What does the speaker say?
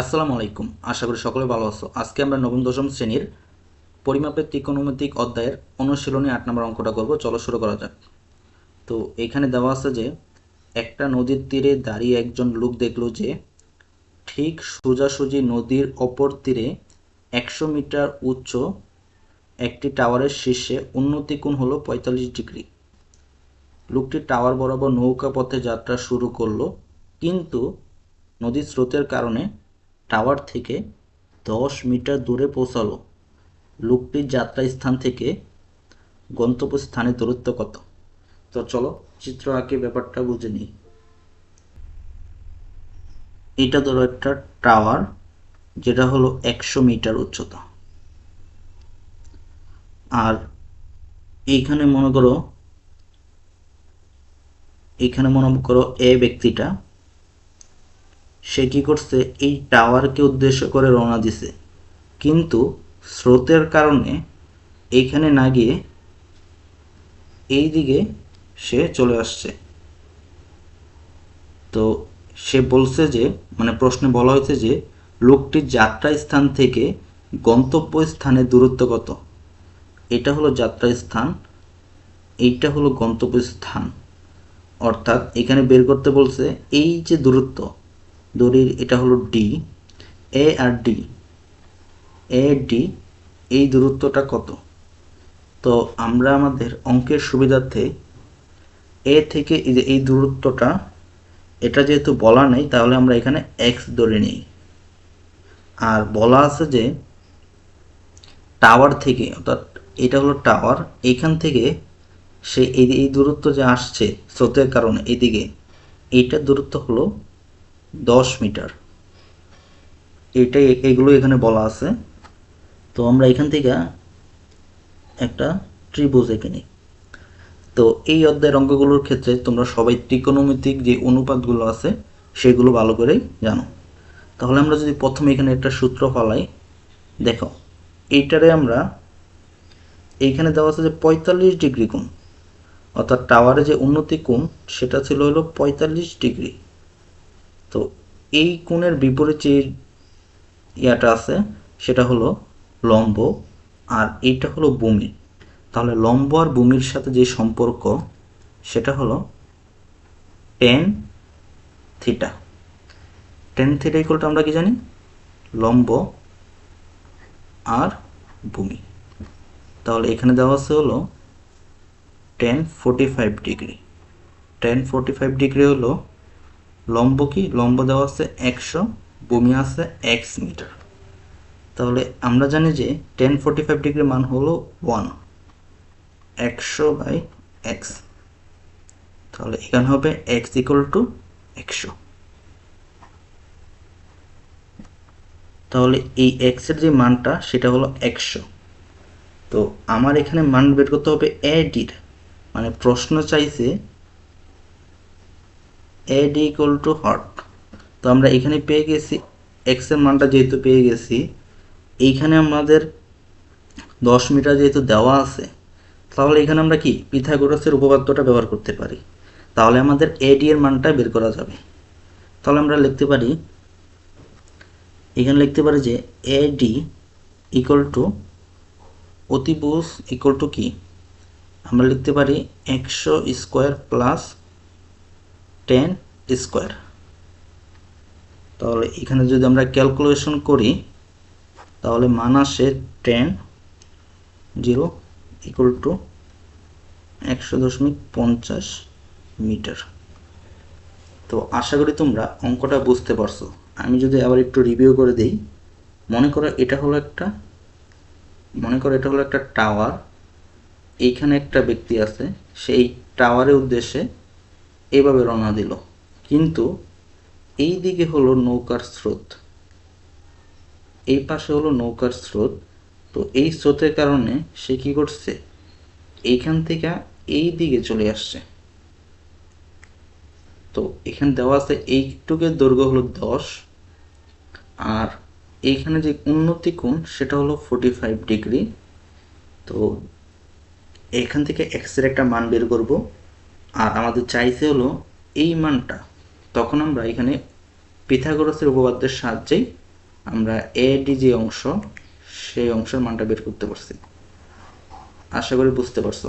আসসালামু আলাইকুম। আশা করি সকলে ভালো আছো। আজকে আমরা নবম, দশম শ্রেণির পরিমাপের ত্রিকোণমিতিক অধ্যায়ের অনুশীলনী আট নম্বর অঙ্কটা করব। চলো শুরু করা যাক। তো এখানে দেওয়া আছে যে, একটা নদীর তীরে দাঁড়িয়ে একজন লোক দেখল যে, ঠিক সোজাসুজি নদীর অপর তীরে একশো মিটার উচ্চ একটি টাওয়ারের শীর্ষে উন্নতি কোণ হলো পঁয়তাল্লিশ ডিগ্রি। লোকটি টাওয়ার বরাবর নৌকা পথে যাত্রা শুরু করল, কিন্তু নদীর স্রোতের কারণে টাওয়ার থেকে দশ মিটার দূরে পৌঁছালো। লোকটির যাত্রা স্থান থেকে গন্তব্য স্থানের দূরত্ব কত? তো চলো চিত্র আঁকে ব্যাপারটা বুঝে নিই। এটা ধরো একটা টাওয়ার, যেটা হলো একশো মিটার উচ্চতা। আর এইখানে মনে করো, এইখানে মনে করো এ ব্যক্তিটা সে কি করছে? এই টাওয়ারকে উদ্দেশ্য করে রওনা দিছে। কিন্তু স্রোতের কারণে এইখানে না গিয়ে এই দিকে সে চলে আসছে। তো সে বলছে যে মানে প্রশ্নে বলা হয়েছে যে, লোকটির যাত্রা স্থান থেকে গন্তব্য স্থানের দূরত্ব কত? এটা হলো যাত্রা স্থান এইটা হলো গন্তব্য স্থান অর্থাৎ এখানে বের করতে বলছে, এই যে দূরত্ব দড়ির এটা হলো ডি এ আর ডি এ ডি এই দূরত্বটা কত? তো আমরা আমাদের অঙ্কের সুবিধার্থে এ থেকে এই দূরত্বটা, এটা যেহেতু বলা নেই, তাহলে আমরা এখানে এক্স ধরে নিই। আর বলা আছে যে টাওয়ার থেকে, অর্থাৎ এটা হলো টাওয়ার এইখান থেকে সে এই এই দূরত্ব যে আসছে স্রোতের কারণে, এদিকে, এইটার দূরত্ব হলো দশ মিটার। এটাই, এগুলো এখানে বলা আছে। তো আমরা এখান থেকে একটা ত্রিভুজ এঁকে নিই। তো এই অধ্যায়ের অঙ্কগুলোর ক্ষেত্রে তোমরা সবাই ত্রিকোণমিতিক যে অনুপাতগুলো আছে, সেগুলো ভালো করেই জানো। তাহলে আমরা যদি প্রথমে এখানে একটা সূত্র ফলাই, দেখো, এইটারে আমরা এইখানে দেওয়া আছে যে পঁয়তাল্লিশ ডিগ্রি কোণ, অর্থাৎ টাওয়ারে যে উন্নতি কোণ, সেটা ছিল হলো পঁয়তাল্লিশ ডিগ্রি। তো এই কোণের বিপরীত যে ইয়াটা আছে, সেটা হলো লম্ব আর এইটা হলো ভূমি। তাহলে লম্ব আর ভূমির সাথে যে সম্পর্ক, সেটা হলো টেন থিটা টেন থিটা ইকুয়ালটা আমরা কি জানি? লম্ব আর ভূমি। তাহলে এখানে দেওয়া আছে হলো tan forty five degree tan forty five degree হলো লম্ব কি? লম্ব দেওয়া আছে একশো ভূমি আছে এক্স মিটার। তাহলে আমরা জানি যে টেন ফোর্টি ফাইভ ডিগ্রি মান হলো ওয়ান একশো বাই এক্স তাহলে এখানে হবে এক্স ইকুয়াল টু একশো। তাহলে এই এক্সের যে মানটা, সেটা হলো একশো। তো আমার এখানে মান বের করতে হবে এ ডির মানে প্রশ্ন চাইছে এ ডি ইকুয়াল টু হট তো আমরা এখানে পেয়ে গেছি এক্সের মানটা যেহেতু পেয়ে গেছি, এইখানে আমাদের দশ মিটার যেহেতু দেওয়া আছে, তাহলে এখানে আমরা কি? পিথাগোরাসের উপপাদ্যটা ব্যবহার করতে পারি। তাহলে আমাদের এডি এর মানটা বের করা যাবে। তাহলে আমরা লিখতে পারি, এখানে লিখতে পারি যে এডি ইকুয়াল টু অতিভুজ ইকুয়াল টু কি? আমরা লিখতে পারি একশো স্কোয়ার প্লাস টেন স্কোয়ার তাহলে এখানে যদি আমরা ক্যালকুলেশন করি, তাহলে মান আসে টেন জিরো ইকুয়াল টু একশো দশমিক পঞ্চাশ মিটার। তো আশা করি তোমরা অঙ্কটা বুঝতে পারছ। আমি যদি আবার একটু রিভিউ করে দিই, মনে করো এটা হলো একটা, মনে করো এটা হলো একটা টাওয়ার এইখানে একটা ব্যক্তি আছে, সেই টাওয়ারের উদ্দেশ্যে এভাবে রওনা দিল। কিন্তু এই দিকে হলো নৌকার স্রোত। এই পাশে হলো নৌকার স্রোত। তো এই স্রোতের কারণে সে কি করছে? এইখান থেকে এই দিকে চলে আসছে। তো এখানে দেওয়া আছে এইটুকের দৈর্ঘ্য হলো দশ। আর এইখানে যে উন্নতি কোণ, সেটা হলো ফোর্টি ফাইভ ডিগ্রি তো এখান থেকে এক্সের একটা মান বের করব। আর আমাদের চাইতে হলো এই মানটা। তখন আমরা এখানে পিথাগোরাসের উপপাদ্যের সাহায্যেই আমরা এডি যে অংশ, সেই অংশের মানটা বের করতে পারছি। আশা করি বুঝতে পারছ।